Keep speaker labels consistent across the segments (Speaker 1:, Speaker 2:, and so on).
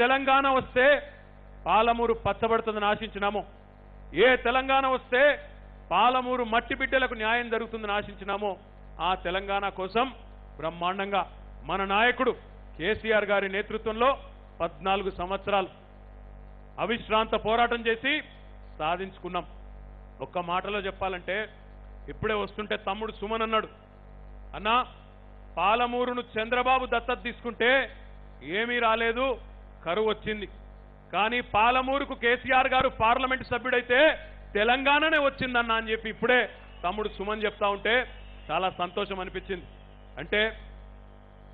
Speaker 1: తెలంగాణ వస్తే పాలమూరు పచ్చబడుతుందని ఆశించినాము. ఏ తెలంగాణ వస్తే పాలమూరు మట్టి బిడ్డలకు న్యాయం జరుగుతుందని ఆశించినామో. ఆ తెలంగాణ కోసం బ్రహ్మాండంగా మన నాయకుడు కేసీఆర్ గారి నేతృత్వంలో పద్నాలుగు సంవత్సరాలు అవిశ్రాంత పోరాటం చేసి సాధించుకున్నాం. ఒక్క మాటలో చెప్పాలంటే ఇప్పుడే వస్తుంటే తమ్ముడు సుమన్ అన్నాడు అన్నా పాలమూరును చంద్రబాబు దత్తత తీసుకుంటే ఏమీ రాలేదు కరువు వచ్చింది. కానీ పాలమూరుకు కేసీఆర్ గారు పార్లమెంట్ సభ్యుడైతే తెలంగాణనే వచ్చిందన్న అని చెప్పి ఇప్పుడే తమ్ముడు సుమన్ చెప్తా ఉంటే చాలా సంతోషం అనిపించింది. అంటే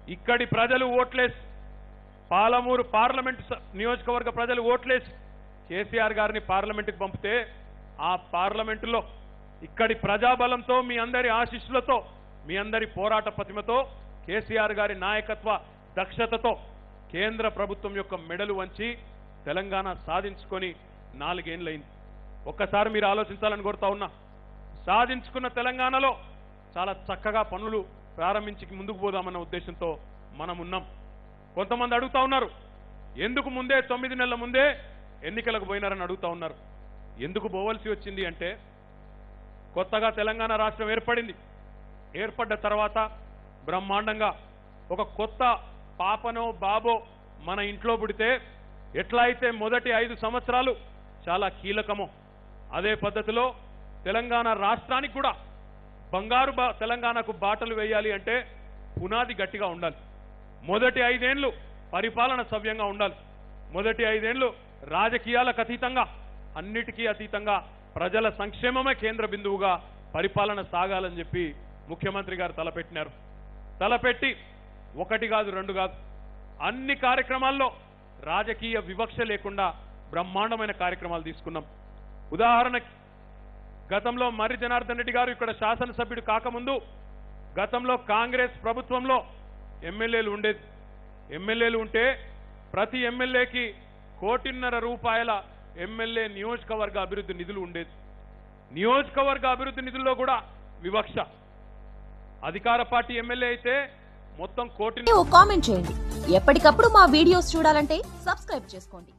Speaker 1: ఇక్కడి ప్రజలు ఓట్లేసి పాలమూరు పార్లమెంట్ స- నియోజకవర్గ ప్రజలు ఓట్లేసి కేసీఆర్ గారిని పార్లమెంటుకు పంపితే ఆ పార్లమెంటులో ఇక్కడి ప్రజాబలంతో మీ అందరి ఆశీస్సులతో మీ అందరి పోరాట ప్రతిమతో కేసీఆర్ గారి నాయకత్వ దక్షతతో కేంద్ర ప్రభుత్వం యొక్క మెడలు వంచి తెలంగాణ సాధించుకొని నాలుగేండ్లైంది. ఒక్కసారి మీరు ఆలోచించాలని కోరుతా ఉన్నా సాధించుకున్న తెలంగాణలో చాలా చక్కగా పనులు ప్రారంభించి ముందుకు పోదామన్న ఉద్దేశంతో మనం ఉన్నాం కొంతమంది అడుగుతా ఉన్నారు ఎందుకు ముందే తొమ్మిది నెలల ముందే ఎన్నికలకు పోయినారని అడుగుతా ఉన్నారు? ఎందుకు పోవలసి వచ్చింది? అంటే కొత్తగా తెలంగాణ రాష్ట్రం ఏర్పడింది. ఏర్పడ్డ తర్వాత బ్రహ్మాండంగా ఒక కొత్త పాపనో బాబో మన ఇంట్లో పుడితే ఎట్లా అయితే మొదటి ఐదు సంవత్సరాలు చాలా కీలకమో. అదే పద్ధతిలో తెలంగాణ రాష్ట్రానికి కూడా బంగారు తెలంగాణకు బాటలు వేయాలి అంటే పునాది గట్టిగా ఉండాలి. మొదటి ఐదేండ్లు పరిపాలన సవ్యంగా ఉండాలి. మొదటి ఐదేండ్లు రాజకీయాలకు అతీతంగా అన్నిటికీ అతీతంగా ప్రజల సంక్షేమమే కేంద్ర బిందువుగా పరిపాలన సాగాలని చెప్పి ముఖ్యమంత్రి గారు తలపెట్టినారు. తలపెట్టి ఒకటి కాదు రెండు కాదు. అన్ని కార్యక్రమాల్లో రాజకీయ వివక్ష లేకుండా బ్రహ్మాండమైన కార్యక్రమాలు తీసుకున్నాం. ఉదాహరణ గతంలో మర్రి జనార్దన్ రెడ్డి గారు ఇక్కడ శాసనసభ్యుడు కాకముందు గతంలో కాంగ్రెస్ ప్రభుత్వంలో ఎమ్మెల్యేలు ఉండేది. ఎమ్మెల్యేలు ఉంటే ప్రతి ఎమ్మెల్యేకి కోటిన్నర రూపాయల ఎమ్మెల్యే నియోజకవర్గ అభివృద్ధి నిధులు ఉండేది. నియోజకవర్గ అభివృద్ధి నిధుల్లో కూడా వివక్ష. అధికార పార్టీ ఎమ్మెల్యే అయితే మొత్తం కోటి
Speaker 2: ఓ కామెంట్ చేయండి. ఎప్పటికప్పుడు మా వీడియోస్ చూడాలంటే సబ్స్క్రైబ్ చేసుకోండి.